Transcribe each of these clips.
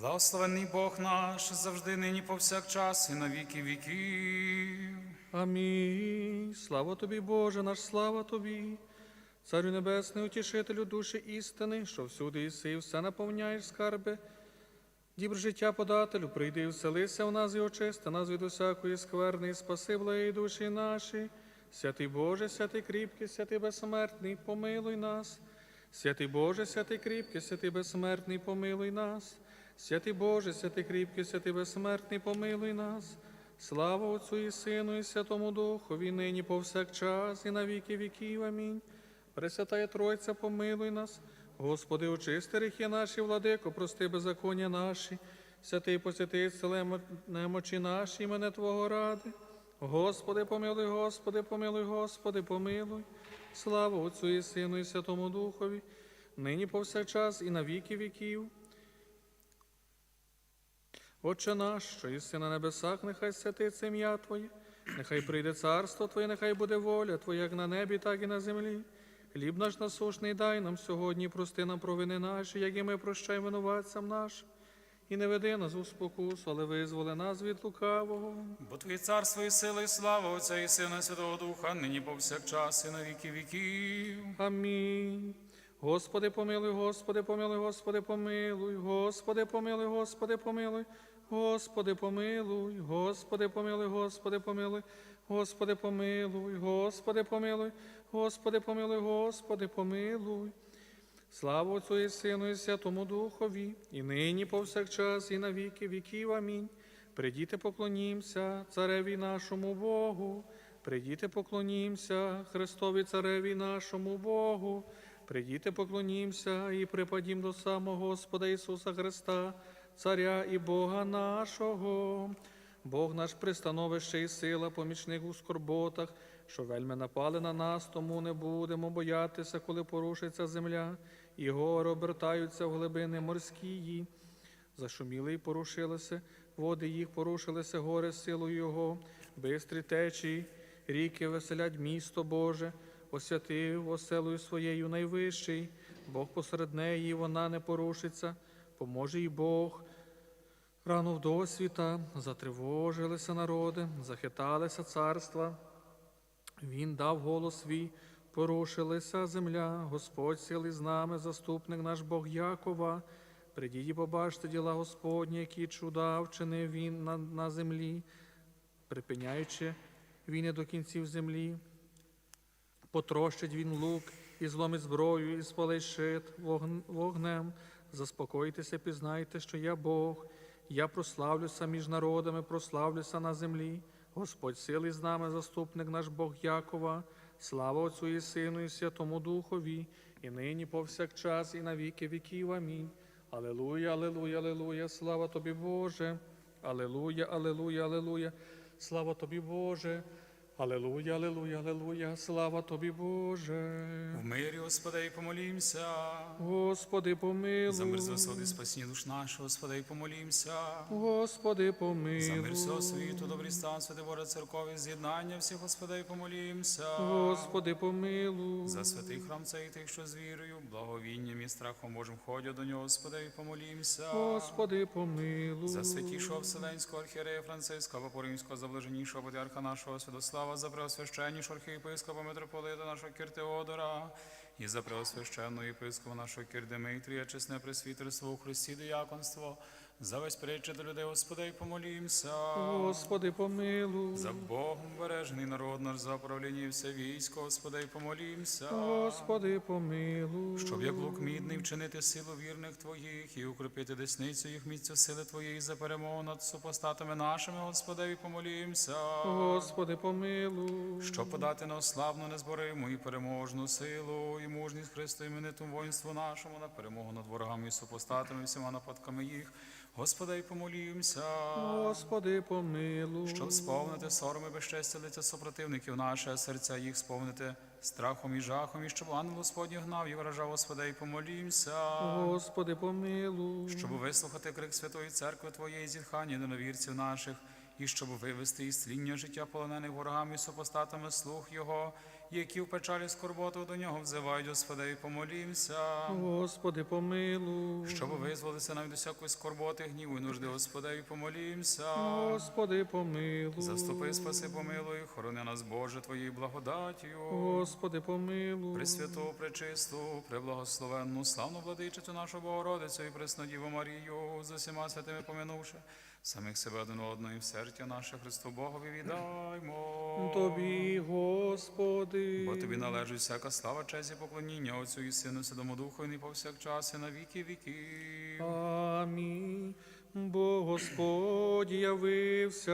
Благословенний Бог наш, завжди нині повсякчас і на віки віків. Амінь. Слава тобі, Боже, наш слава тобі. Царю Небесний, утішителю душі істини, що всюди іси, і все наповняєш скарби. Дібр життя подателю, прийди і вселися в нас і очисти нас від усякої скверни, і спаси благої душі наші. Святий Боже, святий кріпкий, святий безсмертний, помилуй нас. Святий Боже, святий кріпкий, святий безсмертний, помилуй нас. Святий Боже, святий кріпкий, святий безсмертний, помилуй нас. Слава Отцю і Сину, і Святому Духові, нині повсякчас, і на віки віків. Амінь. Пресвятая Тройця, помилуй нас. Господи, очисти гріхи наші, владико, прости беззаконня наші. Святий посвятий ціле немочі наші, мене Твого ради. Господи, помилуй, Господи, помилуй, Господи, помилуй. Слава Отцю і Сину, і Святому Духові, нині повсякчас, і на віки віків. Отче наш, що єси на небесах, нехай святиться ім'я Твоє, нехай прийде царство Твоє, нехай буде воля Твоя, як на небі, так і на землі. Хліб наш насушний дай нам сьогодні, прости нам провини наші, як і ми прощаємо винуватцям нашим. І не веди нас у спокусу, але визволи нас від лукавого. Бо Твоє царство і сила, і слава Отця і Сина, Святого Духа, нині повсякчас і на віки віків. Амінь. Господи, помилуй, Господи, помилуй, Господи, помилуй, Господи, помилуй, Господи, помилуй, Господи, помилуй, Господи, помилуй, Господи, помилуй, Господи, помилуй, Господи, помилуй, Господи, помилуй, Господи, помилуй. Слава Отцю і Сину, і Святому Духові, і нині повсякчас, і на віки віків. Амінь. Придіти поклонімся цареві нашому Богу. Придіти поклонімся Христові цареві нашому Богу. Придіти поклонімся і припадім до самого Господа Ісуса Христа, Царя і Бога нашого. Бог наш пристановище і сила, помічник у скорботах, що вельми напали на нас, тому не будемо боятися, коли порушиться земля, і гори обертаються в глибини морські. Зашуміли і порушилися, води їх порушилися гори силою Його, бистрі течії, ріки веселять місто Боже, освятив оселою своєю найвищий, Бог посеред неї, вона не порушиться, поможе й Бог. Рано в досвіта затривожилися народи, захиталися царства. Він дав голос свій, порушилася земля, Господь сили з нами, заступник наш Бог Якова. Придіть і побачте діла Господні, які чуда вчинив він на, на землі, припиняючи війни до кінців землі. Потрощить він лук і зломить зброю, і спалить щит вогнем. Заспокойтеся, пізнайте, що я Бог. Я прославлюся між народами, прославлюся на землі. Господь сили з нами, заступник наш Бог Якова. Слава Отцю і Сину, і Святому Духові, і нині повсякчас, і на віки віків. Амінь. Алелуя, алелуя, алелуя, слава тобі, Боже. Алелуя, алелуя, алелуя, слава тобі, Боже. Алелуя, алелуя, алелуя, слава тобі, Боже. В мирі, Господи, і помолімся. Господи, помилуй. За мир засоди спасіння душ нашого, Господи, і помолімся. Господи, помилуй. За мир всього світу, добрий стан, святи Боже церкові, з'єднання всіх, Господи, і помолімся. Господи, помилуй. За святий храм цей тих, що з вірою, благовінням і страхом Божим ходять до нього, Господи, і помолімся. Господи, помилуй. За святішого Вселенського архієрея Франциска, Папу Римського, за патріарха нашого Святослава, за преосвященнішу архієпископа митрополита нашого Киртеодора, і за преосвященну єпископа нашого Кирдемитрія, чесне пресвітерство у Христі дияконство, за весь притче до людей, Господи, і помолімся. Господи, помилуй. За Богом бережений народ наш, за правління і все військо, Господи, і помолімся. Господи, помилуй. Щоб як лук мідний вчинити силу вірних Твоїх і укріпити десницю їх місця сили Твоєї за перемогу над супостатами нашими, Господи, і помолімся. Господи, помилуй. Щоб подати на славну, незбориму і переможну силу і мужність Христу іменитому воїнству нашому на перемогу над ворогами і супостатами, всіма нападками їх. Господи, і помолімся. Господи, помилуй. Щоб сповнити сором і безчестя лиця супротивників наше, серця їх сповнити страхом і жахом, і щоб ангел Господній гнав і вражав, Господи, і помолімся. Господи, помилуй. Щоб вислухати крик Святої Церкви Твоєї зітхання неновірців наших, і щоб вивести із тління життя полонених ворогами і супостатами слух Його, які в печалі скорботу до нього взивають, Господи, і помолімся. Господи, помилуй. Щоб визволитися навіть усякої скорботи, гніву і нужди, Господи, і помолімся. Господи, помилуй. Заступи, спаси, помилуй, хорони нас, Боже, Твоєю благодаттю. Господи, помилуй. Пресвяту, пречисту, преблагословенну, славну владичицю нашу Богородицю і Преснодіву Марію, з усіма святими помянувши, самих себе один одного і в серця наше Христу Богові віддаймо. Тобі, Господи. Бо тобі належить всяка слава, честь і поклоніння Отцю і Сину, Святому Духу, і не повсякчас, і на віки віків. Амінь. Бо Господь явився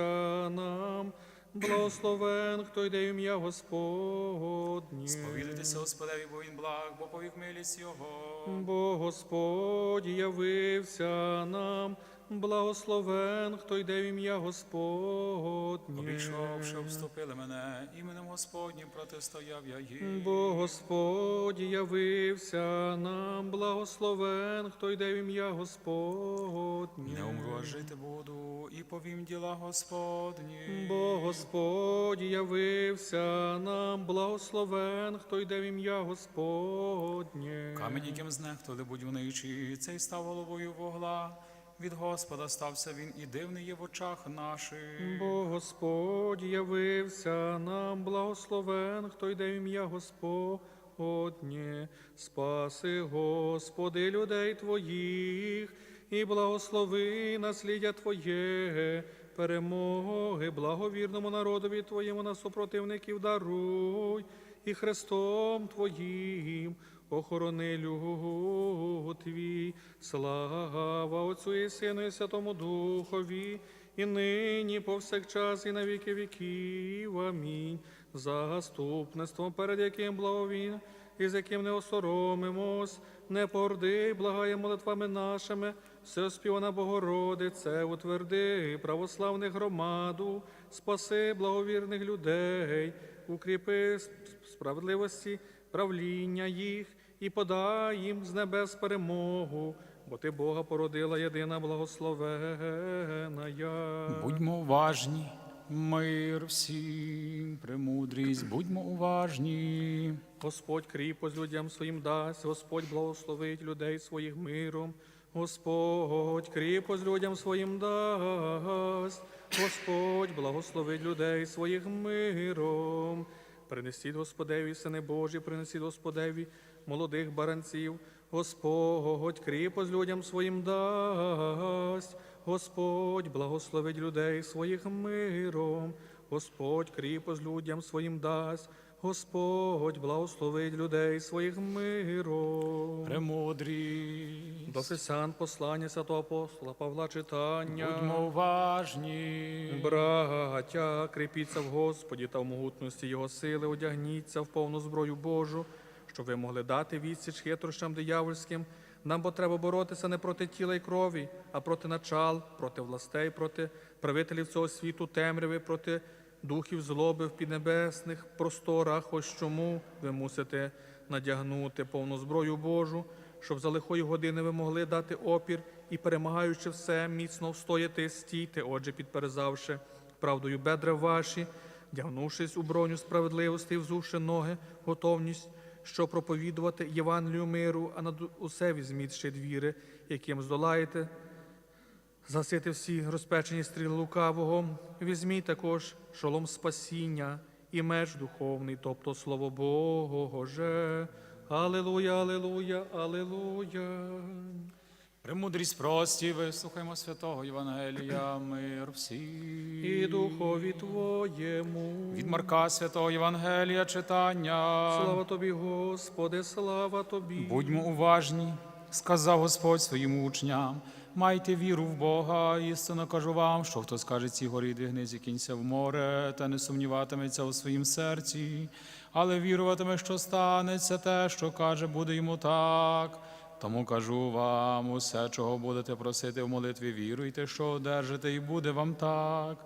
нам, благословен, хто йде ім'я Господнє. Сповідайтеся, Господеві, бо він благ, бо повік милість Його. Бо Господь явився нам, благословен, хто йде в ім'я Господнє. Обійшовши, обступили мене, іменем Господнім протистояв я їм. Бо Господь явився нам, благословен, хто йде в ім'я Господнє. Не умру, а жити буду, і повім діла Господні. Бо Господь явився нам, благословен, хто йде в ім'я Господнє. Камінь, яким знехтували будівничі, цей став головою вогла. Від Господа стався він, і дивний є в очах наших. Бо Господь явився нам, благословен, хто йде в ім'я Господнє. Спаси, Господи, людей Твоїх, і благослови наслідя Твоє, перемоги, благовірному народові Твоєму на супротивників даруй, і Христом Твоїм охорони люд Твій, слава Отцю і Сину і Святому Духові, і нині повсякчас, і на віки віків. Амінь. Заступництвом, перед яким благовін, і з яким не осоромимось, не порди, благає молитвами нашими, всеоспівана Богородице, утверди православних громаду, спаси благовірних людей, укріпи справедливості правління їх і подай їм з небес перемогу, бо ти Бога породила єдина благословена. я. Будьмо уважні, мир всім, премудрість, будьмо уважні. Господь кріпость людям своїм дасть, Господь благословить людей своїх миром. Господь кріпость людям своїм дасть, Господь благословить людей своїх миром. Принесіть Господеві, сини Божі, принесіть Господеві молодих баранців. Господь кріпость людям своїм дасть, Господь благословить людей своїх миром. Господь кріпость людям своїм дасть, Господь благословить людей своїх миром. Премудрість, До Фесян послання святого апостола Павла читання. будьмо уважні. Браття, кріпіться в Господі та в могутності Його сили, одягніться в повну зброю Божу, щоб ви могли дати відсіч хитрощам диявольським. Нам бо треба боротися не проти тіла і крові, а проти начал, проти властей, проти правителів цього світу, темряви, проти духів злоби в піднебесних просторах. Ось чому ви мусите надягнути повну зброю Божу, щоб за лихої години ви могли дати опір і, перемагаючи все, міцно встояти, стійте, отже, підперезавши правдою бедра ваші, вдягнувшись у броню справедливості, взувши ноги, готовність, що проповідувати Євангелію миру, а над усе візьміть ще двіри, яким здолаєте Засити всі розпечені стріли лукавого, візьміть також шолом спасіння і меч духовний, тобто слово Боже. Алілуя, алілуя, алілуя. Премудрість прості, вислухаймо святого Євангелія, мир всім. І духові Твоєму. Від Марка святого Євангелія читання. Слава Тобі, Господи, слава Тобі. Будьмо уважні, сказав Господь своїм учням. Майте віру в Бога, істинно кажу вам, що хто скаже цій горі двигнись і кінця в море, та не сумніватиметься у своїм серці, але віруватиме, що станеться те, що каже, буде йому так. Тому кажу вам, усе, чого будете просити в молитві, віруйте, що одержите, і буде вам так.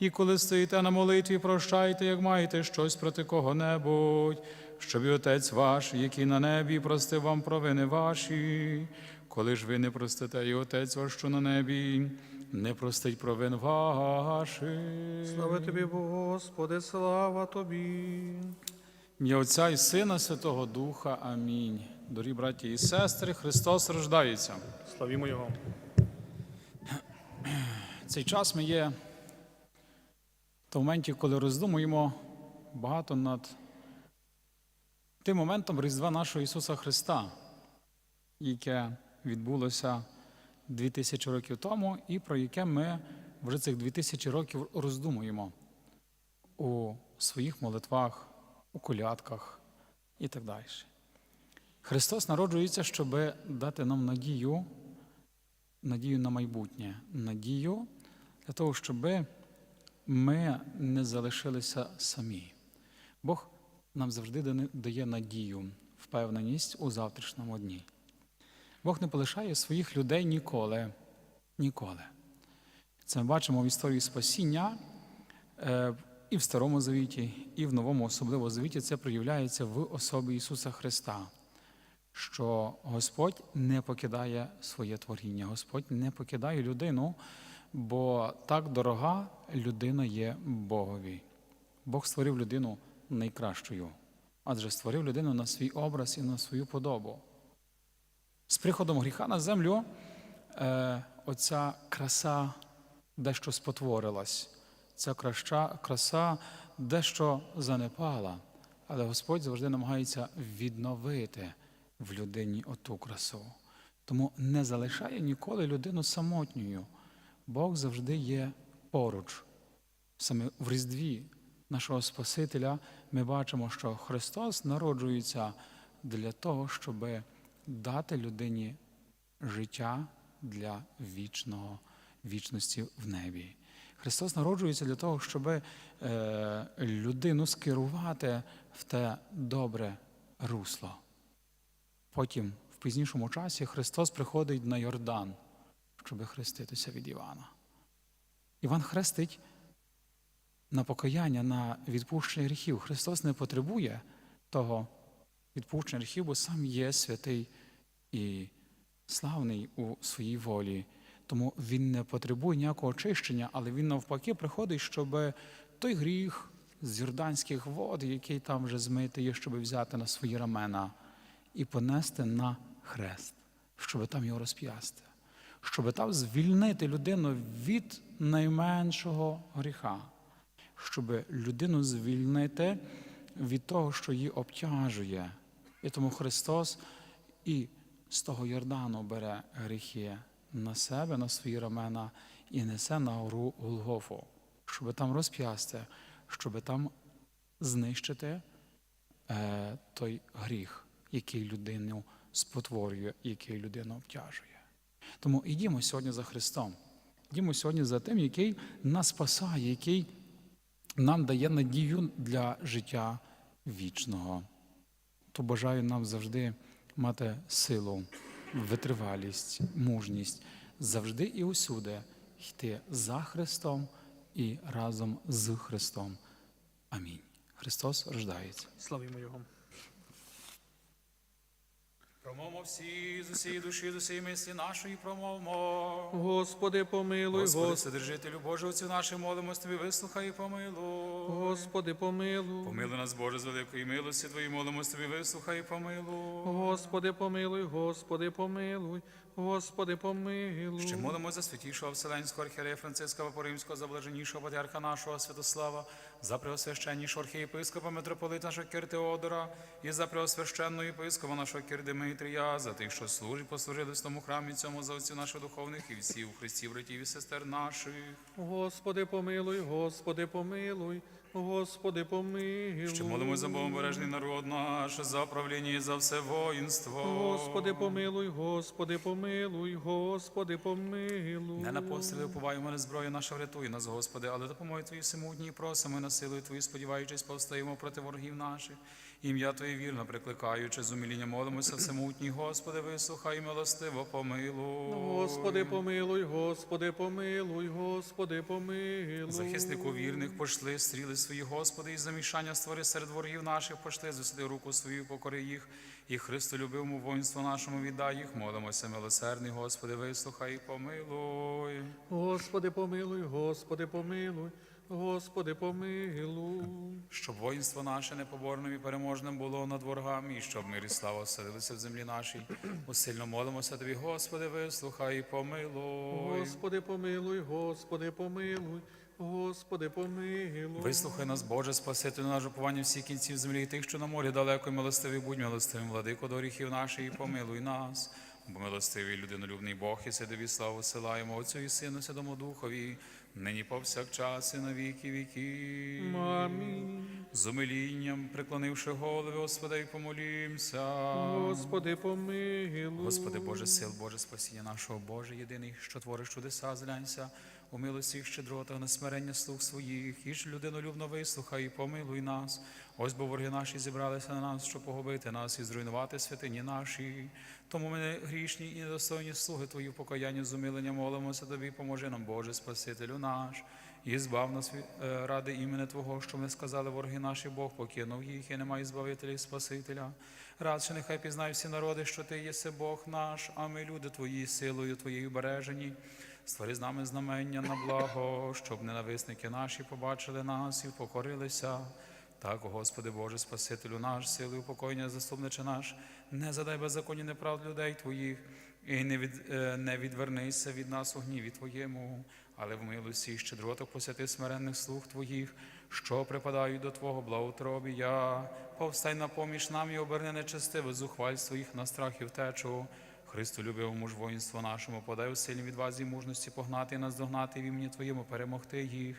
І коли стоїте на молитві, прощайте, як маєте щось проти кого-небудь, щоб і Отець ваш, який на небі, простив вам провини ваші. Коли ж ви не простите, і Отець ваш, що на небі, не простить провин ваших. Слава Тобі, Господи, слава Тобі. Ім'я Отця і Сина Святого Духа. Амінь. Дорогі браті і сестри, Христос рождається. Славімо Його. Цей час ми є в моменті, коли роздумуємо багато над тим моментом Різдва нашого Ісуса Христа, яке відбулося 2000 років тому, і про яке ми вже цих 2000 років роздумуємо у своїх молитвах, у колядках і так далі. Христос народжується, щоб дати нам надію, надію на майбутнє, надію для того, щоб ми не залишилися самі. Бог нам завжди дає надію, впевненість у завтрашньому дні. Бог не полишає своїх людей ніколи. Ніколи. Це ми бачимо в історії спасіння е, і в Старому Завіті, і в Новому особливо Завіті це проявляється в особі Ісуса Христа, що Господь не покидає своє творіння, Господь не покидає людину, бо так дорога людина є Богові. Бог створив людину найкращою, адже створив людину на свій образ і на свою подобу. З приходом гріха на землю е, оця краса дещо спотворилась, ця краща, краса дещо занепала, але Господь завжди намагається відновити в людині оту красу. Тому не залишає ніколи людину самотньою. Бог завжди є поруч. Саме в Різдві нашого Спасителя ми бачимо, що Христос народжується для того, щоб дати людині життя для вічного, вічності в небі. Христос народжується для того, щоб е, людину скерувати в те добре русло. Потім, в пізнішому часі, Христос приходить на Йордан, щоб хреститися від Івана. Іван хрестить на покаяння, на відпущення гріхів. Христос не потребує того відпущення гріхів, бо сам є святий і славний у своїй волі. Тому він не потребує ніякого очищення, але він навпаки приходить, щоб той гріх з Йорданських вод, який там вже змитий, є, щоб взяти на свої рамена і понести на хрест, щоб там його розп'ясти, щоб там звільнити людину від найменшого гріха, щоб людину звільнити від того, що її обтяжує. І тому Христос і з того Йордану бере гріхи на себе, на свої рамена і несе на гору Голгофу, щоб там розп'ясти, щоб там знищити е, той гріх, який людину спотворює, який людину обтяжує. Тому ідімо сьогодні за Христом. Йдімо сьогодні за тим, який нас спасає, який нам дає надію для життя вічного. То бажаю нам завжди мати силу, витривалість, мужність, завжди і усюди йти за Христом і разом з Христом. Амінь. Христос рождається. Славімо Його. Промовмо всі з усієї душі, з усієї мислі нашої промовмо. Господи, помилуй, Господи, Вседержителю Божий, Отцю нашим молимось Тобі, вислухай і помилуй. Господи, помилуй. Помилуй нас, Боже, з великої милості Твої, молимось Тобі, вислухай і помилуй. Господи, помилуй, Господи, помилуй, Господи, помилуй. Ще молимо за святішого Вселенського архієрея Франциска Папоримського, за блаженнішого патріарха нашого Святослава, за преосвященнішого архієпископа митрополита нашого Теодора і за преосвященного єпископа нашого Кир Димитрія, за тих, що служать, послужили в тому храмі цьому за отців наших духовних і всіх у Христі, братів і сестер наших. Господи, помилуй, Господи, помилуй, Господи, помилуй. Ще молимо за Богобережний народ наш, за правління і за все воїнство. Господи, помилуй, Господи, помилуй, Господи, помилуй. Не на постріли уповаємо, не зброю наша врятуй нас, Господи, але допомоги Твої всемудні просимо, і на силу Твою, сподіваючись, повстаємо проти ворогів наших. Ім'я Твоє вірно прикликаючи, з умиління молимося, всемутній, Господи, вислухай, милостиво, помилуй. Господи, помилуй, Господи, помилуй, Господи, помилуй. Захиснику вірних пошли стріли свої, Господи, і замішання створи серед ворогів наших, пошли, засуди руку свою, покори їх, і Христолюбивому воїнству нашому віддай їх, молимося, милосердний, Господи, вислухай і помилуй. Господи, помилуй, Господи, помилуй, Господи, помилуй. Щоб воїнство наше непоборним і переможним було над ворогами, і щоб мир і слава оселилися в землі нашій. Усильно молимося тобі, Господи, вислухай і помилуй. Господи, помилуй, Господи, помилуй, Господи, помилуй. Вислухай нас, Боже, Спасителю наш уповання всіх кінців землі, і тих, що на морі далеко, і милостивий, будь милостивим, владико до гріхів наших, і помилуй нас. Бо милостивий людинолюбний Бог, і седові славу силаємо Отцю і Сину, Святому Духові, нині повсякчас і на віки віків. Амінь. З умилінням, преклонивши голови, Господи, і помолімся. Господи, помилуй. Господи Боже, сил, Боже, спасіння нашого Боже, єдиний, що твориш чудеса, зглянься, у милості, щедротах, на смирення слуг своїх, і ж людинолюбно вислухай і помилуй нас. Ось бо вороги наші зібралися на нас, щоб погубити нас і зруйнувати святині наші. Тому ми грішні і недостойні слуги Твої в покаянні з умиленням молимося Тобі, поможи нам, Боже, Спасителю наш. І збав нас е, ради імені Твого, що ми сказали, вороги наші, Бог покинув їх, і немає збавителя і Спасителя. Радше нехай пізнають всі народи, що Ти єси Бог наш, а ми, люди Твої, силою Твоєю бережені. Створи з нами знамення на благо, щоб ненависники наші побачили нас і покорилися. Так, Господи Боже, Спасителю наш, силою покоєння, заступниче наш, не задай беззаконні неправд людей Твоїх, і не, від, е, не відвернися від нас у гніві Твоєму, але в милості і щедротах посяти смиренних слуг Твоїх, що припадають до Твого благоутробія. Повстань на поміж нам і оберни нечестиве зухвальство їх на страх і втечу. Христу любив ж воїнство нашому, подай у сильній відвазі і мужності погнати і наздогнати в імені Твоєму, перемогти їх.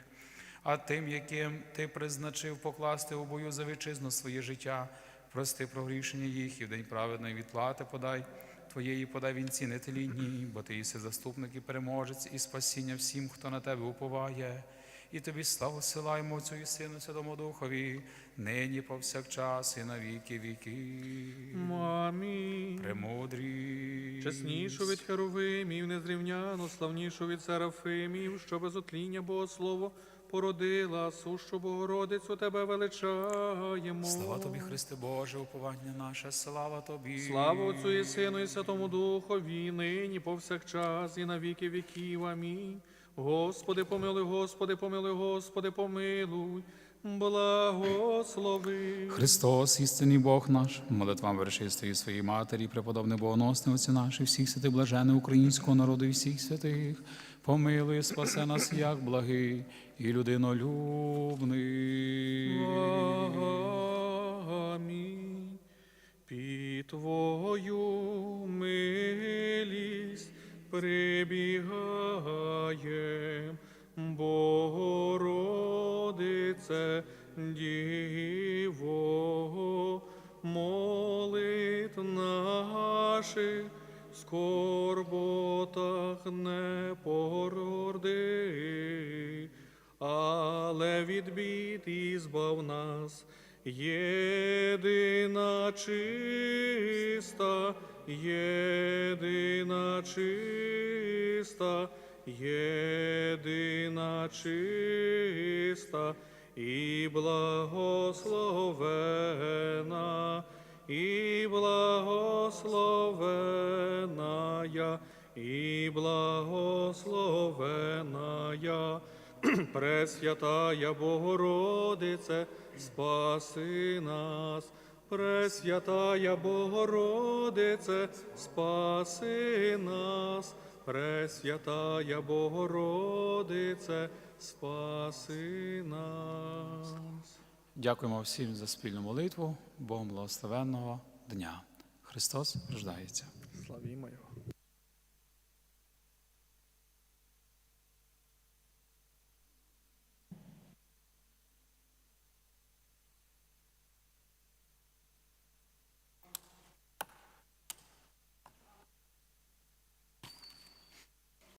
А тим, яким ти призначив покласти у бою за вітчизну своє життя, прости прогрішення їх і в день праведної відплати подай. Твоєї подай вінці нетелінні, бо ти єси заступник і переможець, і спасіння всім, хто на тебе уповає. І тобі славу силаємо Отцю і Сину Святому Духові, нині повсякчас і на віки віків. Амінь. Премудрі. Чеснішу від херовимів, незрівняно, славнішу від серафимів, що без отління Богослово породила, сущу Богородицю тебе величаємо. Слава тобі, Христе Боже, уповання наше, слава тобі. Слава Отцю і Сину і Святому Духові, нині повсякчас і на віки віків. Амінь. Господи, помилуй, Господи, помилуй, Господи, помилуй, благослови. Христос, істинний Бог наш, молитвам вершистої своєї матері, преподобне богоносне Отці наші, всіх святих блажених українського народу і всіх святих, помилуй, спасе нас, як благий і людинолюбний. Амінь. Під Твою милість прибігаєм, Богородице, Діво, молит наших скорботах не порорди, але від бід ізбав нас, єдина чиста, єдина чиста, єдина чиста і благословена, і благословеная, і благословеная. Пресвятая Богородице, спаси нас, Пресвятая Богородице, спаси нас, Пресвятая Богородице, спаси нас. Дякуємо всім за спільну молитву, Богом благословенного дня. Христос рождається. Славімо Його.